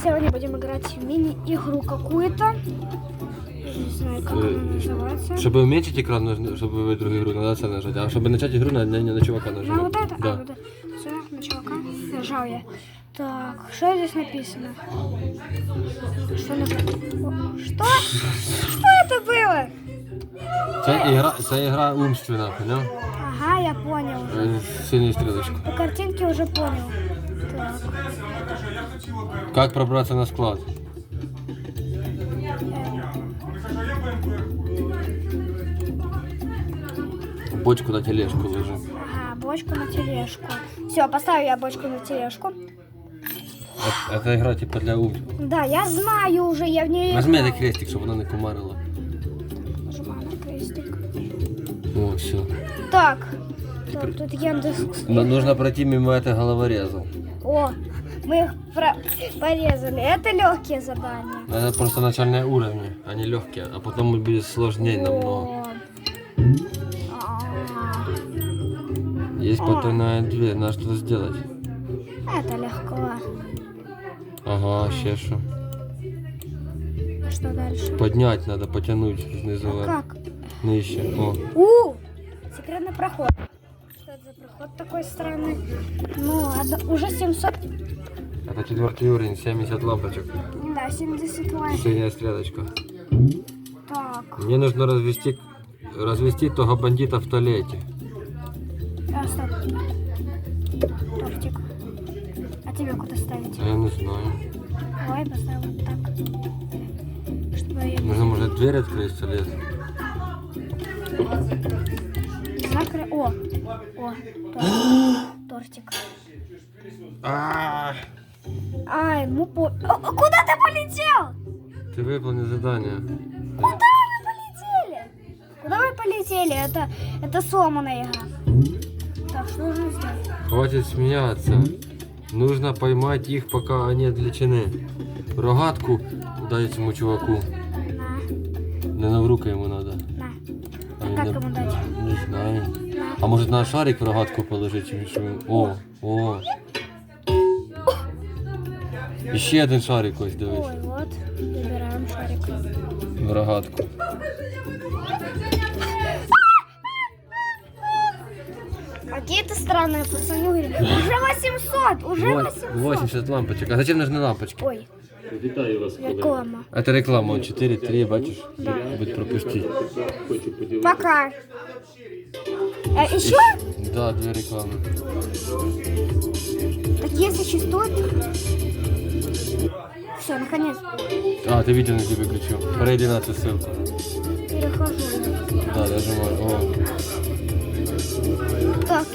сегодня будем играть в мини-игру какую-то. Не знаю, как она называется. Щоб уменьшити екран, нужно, щоб ви другу ігру, треба це нажати. А щоб почати ігру, на, на, на чувака На нажимати. вот это? А, Да. вот это. Все, на чувака. Нажал я. Так, что здесь написано? Что написано? Что? Что это было? Це ігра, це ігра умственна, поняв? Ага, я понял. Е, Синю стрілочку. По картинке уже понял. Так. Як пробратися на склад? Бочку на тележку ложи. Ага, бочку на тележку. Все, поставлю я бочку на тележку. А- Це ігра типу для ум. Да, я знаю уже, я в Нажми играю. на крестик, щоб вона не кумарила. Нажимаю на крестик. О, все. Так, так, тут Яндекс. Нужно пройти мимо этого головореза. О, мы их про- порезали. Это легкие задания. Это просто начальные уровни, они легкие, а потом будет сложнее намного. О. А, Есть потайная дверь, надо что-то сделать. Это легко. Ага, ще що. А Что дальше? Поднять надо, потянуть снизу А как? Нижче. О. У! Секретный проход. Что это за проход такой странный? Ну, одно- уже 700. Это четвертый уровень, 70 лампочек. Да, 78. Синяя стрелочка. Так, Мне нужно развести, развести того бандита в туалете. а, стоп. Тортик. А тебе куда ставить? А я не знаю. Давай поставим вот так. Чтобы я Нужно, может, дверь открыть в туалет? Закры... О! О! Тортик. Тортик. А, Ай, ну по... О, о, куда ты полетел? Ты выполнил задание. Куда вы полетели? Куда вы полетели? Это, это сломанная игра. Так, что нужно сделать? Хватит смеяться. Нужно поймать их, пока они отвлечены. Рогатку дай этому чуваку. Не на в руки ему надо на. А А він как не- ему дать? Не знаю. На. А может на шарик в рогатку положить? чи що він- О, о. І ще один шарик ось дивись. Ой, вот. Выбираем шарик. В рогатку. Какие-то странные пацаны. говорят, Уже 800! Уже Вот, 800! 80 лампочек. А зачем нужны лампочки? Ой, Вітаю вас, колеги. реклама. Это реклама, он 4, 3, бачишь? Да. Будет пропустить. Хочу поділитися. Пока. Э, еще? Да, две рекламы. Такие существуют? Все, наконец. А, ты видео на тебе включил. Пройди на эту ссылку. Перехожу. Да, нажимай. О. Так,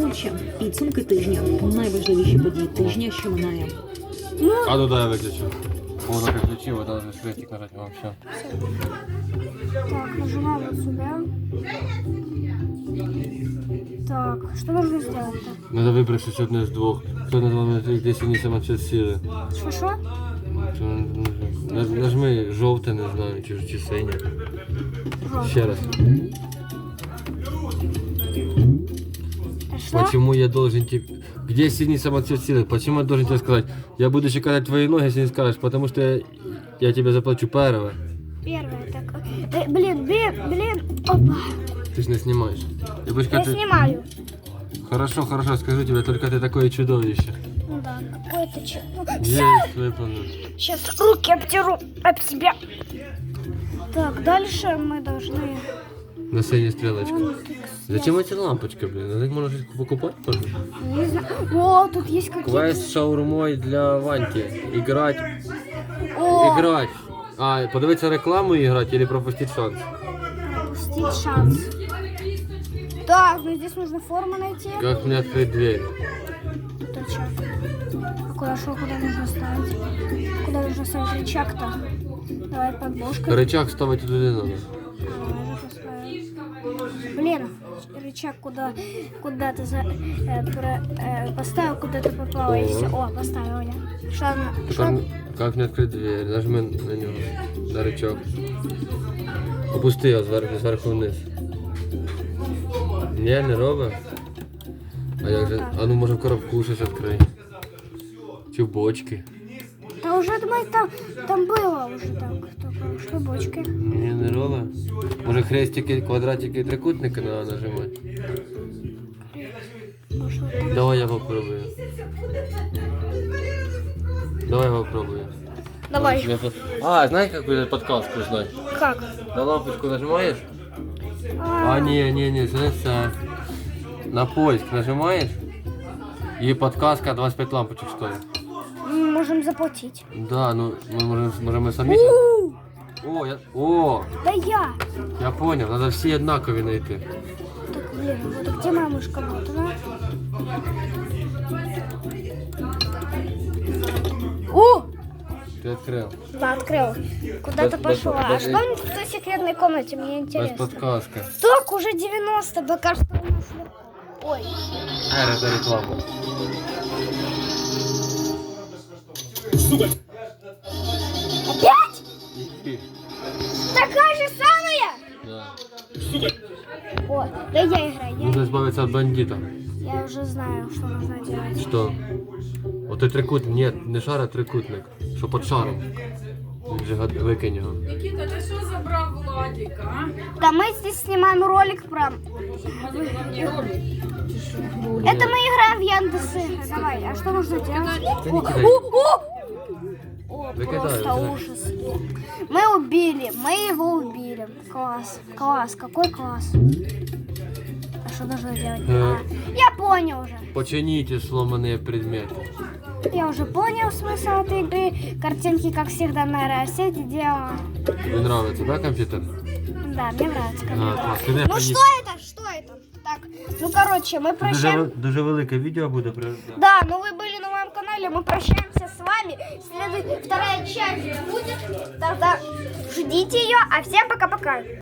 Польща. Підсумки тижня. Найважливіші події тижня, що минає. ну, А ну да, я выключил. Так я включил, вот надо крестик нажать. О, все. так, нажимаем вот сюда. Так, что нужно сделать-то? Надо выбрать одне из двух. Кто назвал где синий самоцвет силы? Что-что? Що нам нужно? Наж- Нажми жовте, не знаю, чи, чи синє. Ще раз. Почему я должен тебе... Где синий самоцвет силы? Почему я должен тебе сказать? Я буду щекотать твои ноги, если не скажешь, потому что я, я тебе заплачу первое. Первое, так. Э, блин, блин, блин. Опа. Ты ж не снимаешь. Я буду Я сказать, снимаю. Хорошо, хорошо, скажу тебе, только ты такое чудовище. Ну да, какое-то че. Есть выполнен. Сейчас руки обтеру об себя. Так, дальше мы должны... На синюю стрелочку. Вон тут Зачем эти лампочки, блин? Них можно что-то покупать тоже. Не знаю. О, тут есть какие-то... Квест шаурмой для Ваньки. Играть. О, Играть. А, подивитися рекламу і грати или пропустить шанс? пропустить шанс. Так, ну здесь нужно форму найти. Как мне открыть дверь? Тут рычаг. А куда нужно ставить? Куда нужно ставить рычаг-то? Давай подложкой. Рычаг ставить туди не надо. Поставим. Блин, рычаг куда, куда ты за, э, про- э, поставил, куда ты попала, и О. все. О, поставил я. Что, на- Тепер что? як мне відкрити двері? Нажми на нього. На рычаг. Опусти його зверху, зверху вниз. Ні, не робить. А як же? А ну може в коробку щось відкрий. Чи в бочки. Да уже думаю, там, там было уже так. Только что бочки. Ні, не рола. Може хрестики, квадратики, трикутники треба нажимати. Давай я попробую. Давай я попробую. Давай. А, знаешь, как эту подсказку узнать? Как? На лампочку нажимаешь? А, А, не, не, не, це. На поиск нажимаешь? И подсказка 25 лампочек стоит. мы можем заплатить. Да, ну мы можем, можем мы сами. О, я, о, Да я. я понял, надо все однакові знайти. Так, блин, вот где моя мышка? Вот она. О! Ты открыл. Да, открыл. Куда-то Без- без- пошла. А без- что у них в той секретной комнате? Мне Без интересно. подсказка. Так, уже 90, да кажется, у нас. Ой. А, это реклама. Опять? Такая же самая? Да. О, да я играю. Я, Нужно избавиться от бандита. я уже знаю, что нужно делать. Что? Вот и трикутник. Нет, не шар, а трикутник. Що під шаром. Він же гад- викинь його. Никита, ты что забрал Владика, а? Да мы здесь снимаем ролик про... Это мы играем в Яндекс. Давай, а что нужно делать? Не О, о, о! О, Выкидай, просто выкидай. ужас. Мы убили, мы его убили. Класс, класс, какой класс. А что нужно делать? Э. А, я понял уже. Почините сломані предмети. Я уже понял смысл этой игры. Картинки, как всегда, на нейросети делала. Тобі нравится, да, комп'ютер? Да, мне нравится. как А, это. клас. Іди, Ну поїдь. что это? Что это? Так, ну короче, мы Дуже, прощаем. вел- дуже велике відео буде. при- Да, ну вы были канале, мы прощаемся с вами. Следует вторая часть будет, тогда ждите ее, а всем пока-пока.